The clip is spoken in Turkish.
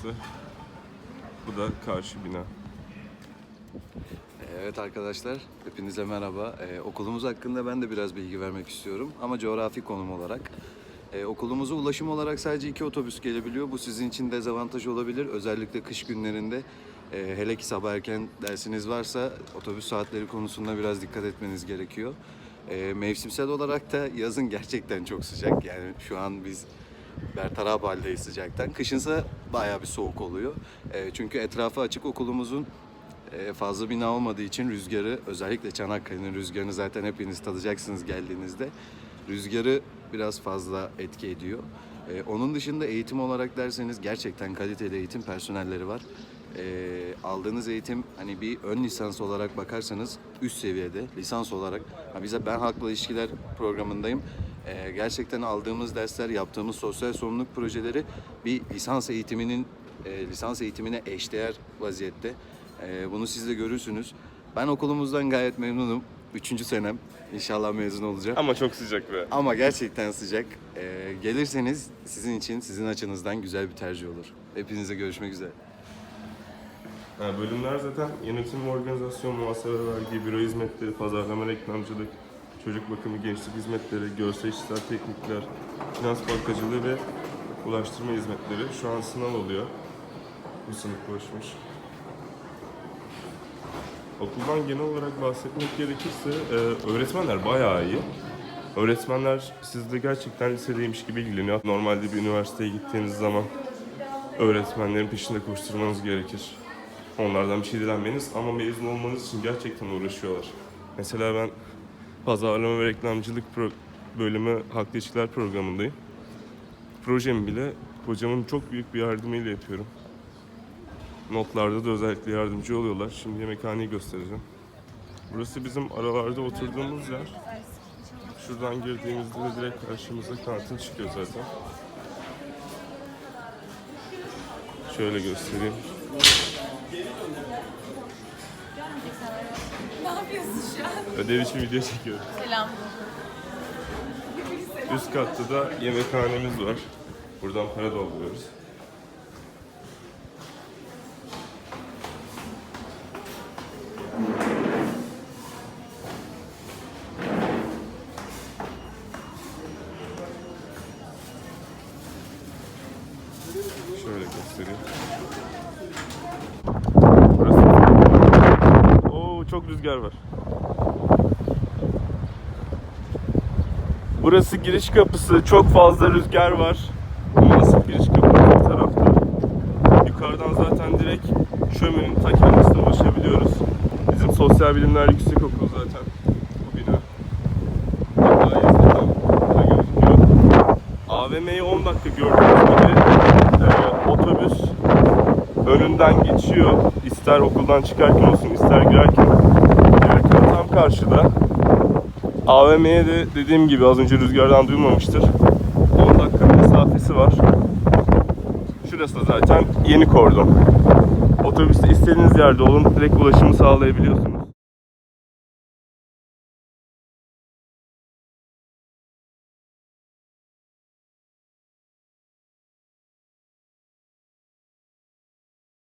işte. Bu da karşı bina. Evet arkadaşlar, hepinize merhaba. Ee, okulumuz hakkında ben de biraz bilgi vermek istiyorum ama coğrafi konum olarak. Ee, okulumuza ulaşım olarak sadece iki otobüs gelebiliyor. Bu sizin için dezavantaj olabilir. Özellikle kış günlerinde e, hele ki sabah erken dersiniz varsa otobüs saatleri konusunda biraz dikkat etmeniz gerekiyor. Ee, mevsimsel olarak da yazın gerçekten çok sıcak. Yani şu an biz bertaraf haldeyiz sıcaktan. Kışınsa bayağı bir soğuk oluyor. Ee, çünkü etrafı açık okulumuzun e, fazla bina olmadığı için rüzgarı özellikle Çanakkale'nin rüzgarını zaten hepiniz tadacaksınız geldiğinizde. Rüzgarı biraz fazla etki ediyor. E, onun dışında eğitim olarak derseniz gerçekten kaliteli eğitim personelleri var. E, aldığınız eğitim hani bir ön lisans olarak bakarsanız üst seviyede lisans olarak. Ha bize ben halkla ilişkiler programındayım. E, gerçekten aldığımız dersler, yaptığımız sosyal sorumluluk projeleri bir lisans eğitiminin e, lisans eğitimine eşdeğer vaziyette. Ee, bunu siz de görürsünüz. Ben okulumuzdan gayet memnunum. Üçüncü senem. İnşallah mezun olacağım. Ama çok sıcak be. Ama gerçekten sıcak. Ee, gelirseniz sizin için, sizin açınızdan güzel bir tercih olur. Hepinize görüşmek üzere. Ha, bölümler zaten yönetim ve organizasyon, muhasebe vergi, büro hizmetleri, pazarlama, reklamcılık, çocuk bakımı, gençlik hizmetleri, görsel işitsel teknikler, finans bankacılığı ve ulaştırma hizmetleri. Şu an sınav oluyor. Bu sınıf boşmuş. Okuldan genel olarak bahsetmek gerekirse e, öğretmenler bayağı iyi. Öğretmenler sizde gerçekten lisedeymiş gibi ilgileniyor. Normalde bir üniversiteye gittiğiniz zaman öğretmenlerin peşinde koşturmanız gerekir. Onlardan bir şey dilenmeniz ama mezun olmanız için gerçekten uğraşıyorlar. Mesela ben pazarlama ve reklamcılık pro- bölümü halkla ilişkiler programındayım. Projemi bile hocamın çok büyük bir yardımıyla yapıyorum. Notlarda da özellikle yardımcı oluyorlar. Şimdi yemekhaneyi göstereceğim. Burası bizim aralarda oturduğumuz yer. Şuradan girdiğimizde de direkt karşımıza kantin çıkıyor zaten. Şöyle göstereyim. Yapıyorsun şu an? Ödev için video çekiyorum. Selam. Üst katta da yemekhanemiz var. Buradan para dolduruyoruz. Şöyle göstereyim. Burası. Oo çok rüzgar var. Burası giriş kapısı. Çok fazla rüzgar var. Asıl giriş kapı bu tarafta. Yukarıdan zaten direkt şöminenin ta kendisine ulaşabiliyoruz. Bizim Sosyal Bilimler Yüksek Okulu zaten bu bina. Hatta yazıda burada gözüküyor. AVM'yi 10 dakika gördüğünüz gibi e, otobüs önünden geçiyor. İster okuldan çıkarken olsun ister girerken. Direkt tam karşıda. AVM'ye de dediğim gibi az önce rüzgardan duymamıştır. 10 dakika mesafesi var. Şurası da zaten yeni kordon. Otobüste istediğiniz yerde olun direkt ulaşımı sağlayabiliyorsunuz.